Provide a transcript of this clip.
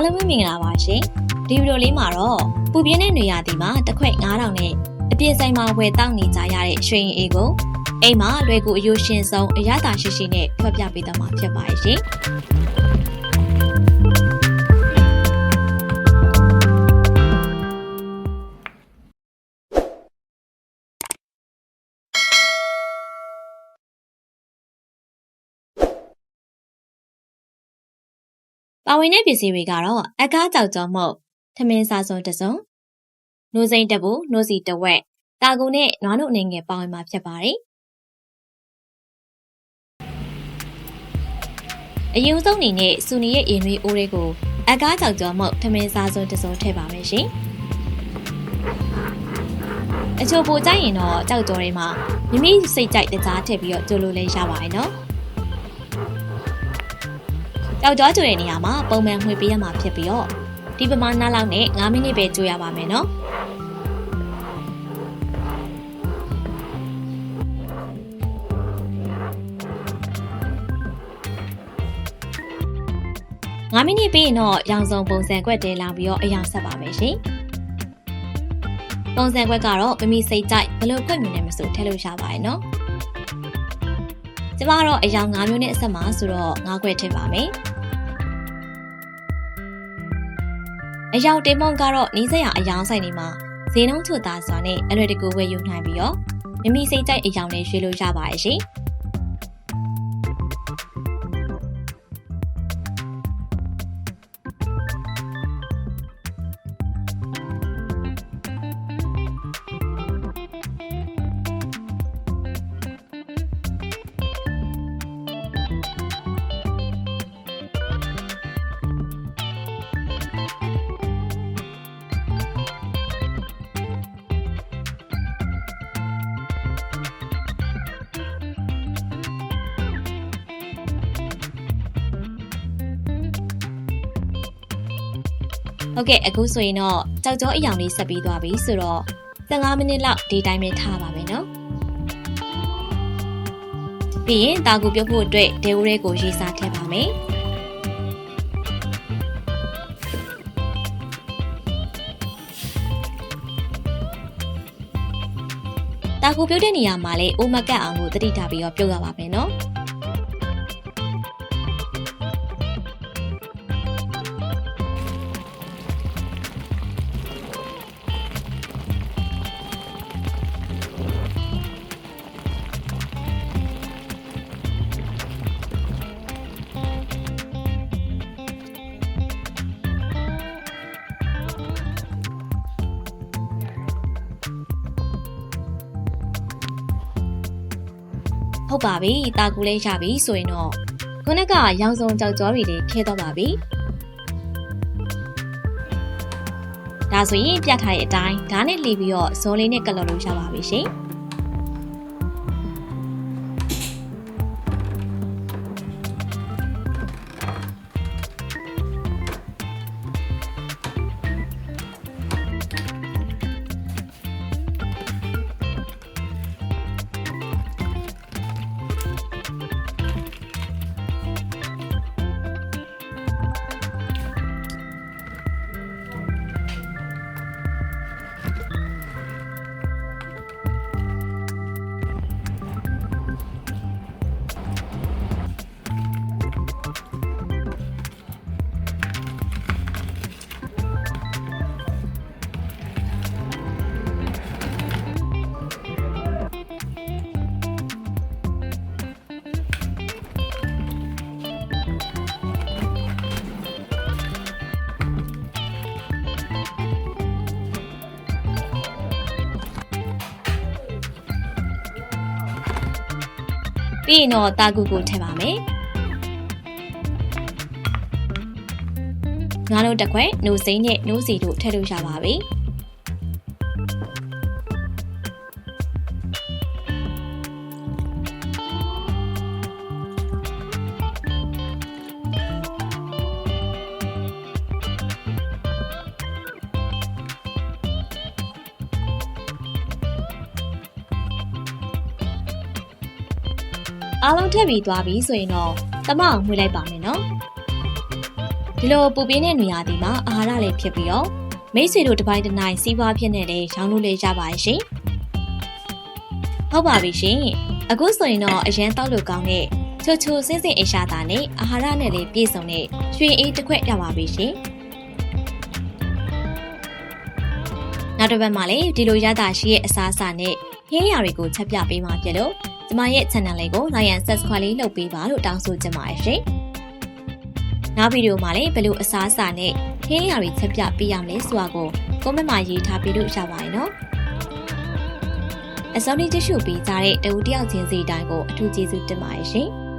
အားလုံးပဲမင်္ဂလာပါရှင်ဒီဗီဒီယိုလေးမှာတော့ပူပြင်းတဲ့နေရာဒီမှာတစ်ခွက်9000နဲ့အပြည့်ဆိုင်မှာဝယ်တောင်းနေကြရတဲ့ရွှေရင်အေးကိုအိမ်မှာလွယ်ကူအယိုရှင်ဆုံးအရသာရှိရှိနဲ့ဖျက်ပြပေးတော့မှာဖြစ်ပါရဲ့ရှင် ပါဝင်တဲ့ပစ္စည်းတွေကတော့အကားကြောက်ကြောမှုတ်ထမင်းစားစုံတစ်စုံနိုးစိမ့်တပူနိုးစီတစ်ဝက်တာကူနဲ့နွားနို့အနေငယ်ပါဝင်မှာဖြစ်ပါတယ်အရင်ဆုံးအနေနဲ့စူနီရဲ့အင်ရီအိုးလေးကိုအကားကြောက်ကြောမှုတ်ထမင်းစားစုံတစ်စုံထည့်ပါမယ်ရှင်အချို့ပိုကြိုက်ရင်တော့ကြောက်ကြောတွေမှာမိမိစိတ်ကြိုက်တကြားထည့်ပြီးတော့ကြိုလို့လည်းရပါတယ်နော် ကြောက်ကြောကြိုတဲ့နေရာမှာပုံမှန်မှွေပေးရမှာဖြစ်ပြီးတော့ဒီပမာဏလောက်နဲ့9မိနစ်ပဲကြိုရပါမယ်နော်9မိနစ်ပြီးရင်တော့ရောင်စုံပုံစံကွက်တဲလောင်ပြီးတော့အယောင်ဆက်ပါမယ်ရှင်ပုံစံကွက်ကတော့မမီစိတ်ကြိုက်ဘယ်လိုခွက်မြင်နေမဆိုထည့်လို့ရပါတယ်နော်ကျမတော့အယောင်9မျိုးနဲ့အဆက်မှာဆိုတော့9ခွက်ထည့်ပါမယ် အယောင်တင်မုံကတော့နီးစက်ရအယောင်ဆိုင်တွေမှာဈေးနှုန်းချွတ်သားစွာနဲ့အလွယ်တကူဝယ်ယူနိုင်ပြီးတော့မိမိစိတ်ကြိုက်အယောင်နဲ့ရွေးလို့ရပါရဲ့ရှင် ဟုတ်ကဲ့အခုဆိုရင်တော့ကြောက်ကြောအယောင်လေးဆက်ပြီးသွားပြီဆိုတော့15မိနစ်လောက်ဒီတိုင်းပဲထားပါမယ်နော်ပြီးရင်တာကူပြုတ်ဖို့အတွက်ဒေဝရဲကိုရေးစားထည့်ပါမယ်တာကူပြုတ်တဲ့နေရာမှာလည်းအိုးမကတ်အောင်လို့တတိထားပြီးတော့ပြုတ်ရပါမယ်နော် ဟုတ်ပါပြီတာကူလေးရပြီဆိုရင်တော့ခုနကရောင်စုံကြောက်ကြောတွေလေးထည့်တော့ပါပြီဒါဆိုရင်ပြထားတဲ့အတိုင်းဓာတ်နဲ့လှီပြီးတော့ဇော်လေးနဲ့ကလော်လို့ရပါပြီရှင် ပြီးရင်တော့တာကူကိုထည့်ပါမယ်ငါတို့တစ်ခွက်နိုးစိမ့်နဲ့နိုးစီတို့ထည့်လို့ရပါပြီ အားလုံးထည့်ပြီးသွားပြီဆိုရင်တော့တမအောင်မှွေးလိုက်ပါမယ်နော်ဒီလိုပူပြင်းတဲ့နေရာဒီမှာအာဟာရလေးဖြစ်ပြီးတော့မိတ်ဆွေတို့တစ်ပိုင်းတစ်နိုင်စီးပွားဖြစ်နေတဲ့ရောင်းလို့လေးရပါရဲ့ရှင်ဟုတ်ပါပြီရှင်အခုဆိုရင်တော့အရန်တောက်လို့ကောင်းတဲ့ချိုချိုစင်းစင်အရှာတာနဲ့အာဟာရနဲ့လေးပြည့်စုံတဲ့ရွှေအေးတစ်ခွက်ရပါပြီရှင်နောက်တစ်ပတ်မှာလည်းဒီလိုရတာရှိရဲ့အစားအစာနဲ့ဟင်းရတွေကိုချက်ပြပေးမှာဖြစ်လို့ ကျမရဲ့ channel လေးကို like and subscribe လေးလုပ်ပေးပါလို့တောင်းဆိုချင်ပါတယ်ရှင်။နောက်ဗီဒီယိုမှာလည်းဘယ်လိုအစားအစာနဲ့ဟင်းရတွေချက်ပြပေးရမလဲဆိုတာကို comment မှာရေးထားပေးလို့ရပါတယ်နော်။အစောနေ့တ िश ူပေးကြတဲ့တဦးတယောက်ချင်းစီတိုင်းကိုအထူးကျေးဇူးတင်ပါတယ်ရှင်။